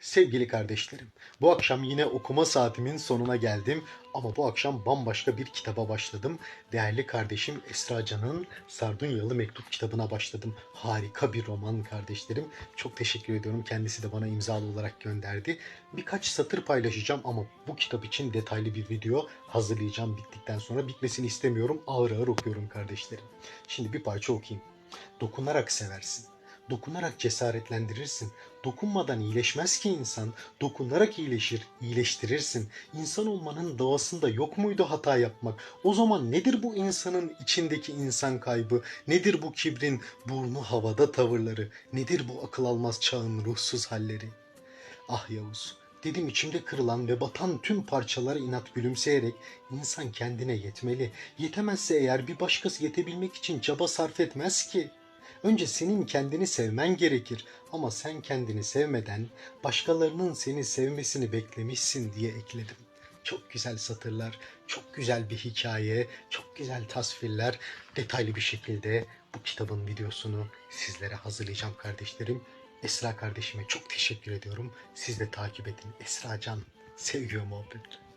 Sevgili kardeşlerim, bu akşam yine okuma saatimin sonuna geldim ama bu akşam bambaşka bir kitaba başladım. Değerli kardeşim Esra Can'ın Sardunyalı Mektup kitabına başladım. Harika bir roman kardeşlerim. Çok teşekkür ediyorum. Kendisi de bana imzalı olarak gönderdi. Birkaç satır paylaşacağım ama bu kitap için detaylı bir video hazırlayacağım bittikten sonra. Bitmesini istemiyorum. Ağır ağır okuyorum kardeşlerim. Şimdi bir parça okuyayım. Dokunarak seversin. Dokunarak cesaretlendirirsin. Dokunmadan iyileşmez ki insan. Dokunarak iyileşir, iyileştirirsin. İnsan olmanın doğasında yok muydu hata yapmak? O zaman nedir bu insanın içindeki insan kaybı? Nedir bu kibrin burnu havada tavırları? Nedir bu akıl almaz çağın ruhsuz halleri? Ah Yavuz, dedim içimde kırılan ve batan tüm parçalara inat gülümseyerek insan kendine yetmeli. Yetemezse eğer bir başkası yetebilmek için çaba sarf etmez ki. Önce senin kendini sevmen gerekir ama sen kendini sevmeden başkalarının seni sevmesini beklemişsin diye ekledim. Çok güzel satırlar, çok güzel bir hikaye, çok güzel tasvirler. Detaylı bir şekilde bu kitabın videosunu sizlere hazırlayacağım kardeşlerim. Esra kardeşime çok teşekkür ediyorum. Siz de takip edin. Esra Can, ve muhabbet.